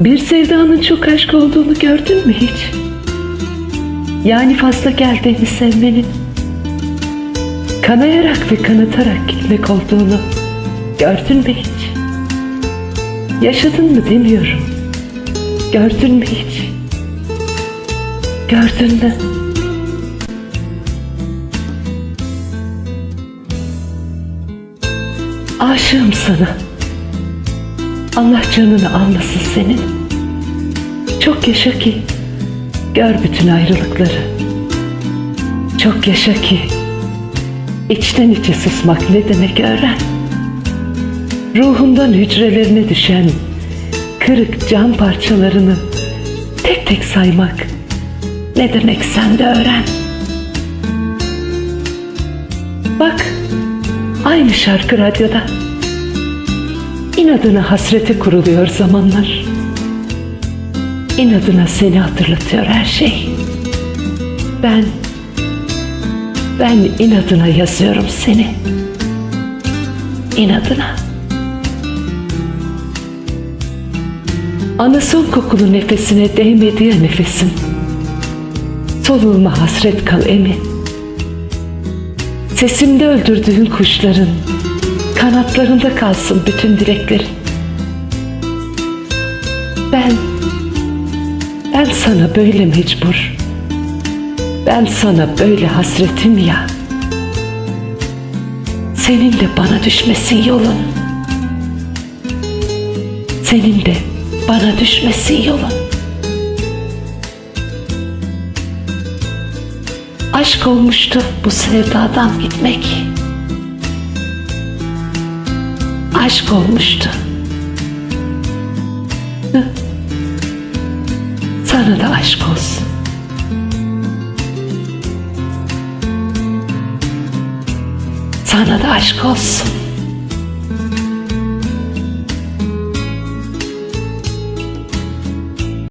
Bir sevdanın çok aşk olduğunu gördün mü hiç? Yani fazla geldiğini sevmenin kanayarak ve kanatarak gitmek olduğunu gördün mü hiç? Yaşadın mı demiyorum. Gördün mü hiç? Gördün mü? Aşığım sana. Allah canını almasın senin. Çok yaşa ki gör bütün ayrılıkları. Çok yaşa ki içten içe susmak ne demek öğren. Ruhundan hücrelerine düşen kırık cam parçalarını tek tek saymak ne demek sen de öğren. Bak aynı şarkı radyoda. İnadına hasrete kuruluyor zamanlar. İnadına seni hatırlatıyor her şey. Ben, ben inadına yazıyorum seni. İnadına. Ana son kokulu nefesine değmedi ya nefesim. Solulma hasret kal emin. Sesimde öldürdüğün kuşların kanatlarında kalsın bütün dileklerin. Ben, ben sana böyle mecbur. Ben sana böyle hasretim ya. Senin de bana düşmesin yolun. Senin de bana düşmesin yolun. Aşk olmuştu bu sevdadan gitmek. Aşk olmuştu. Sana da aşk olsun. Sana da aşk olsun.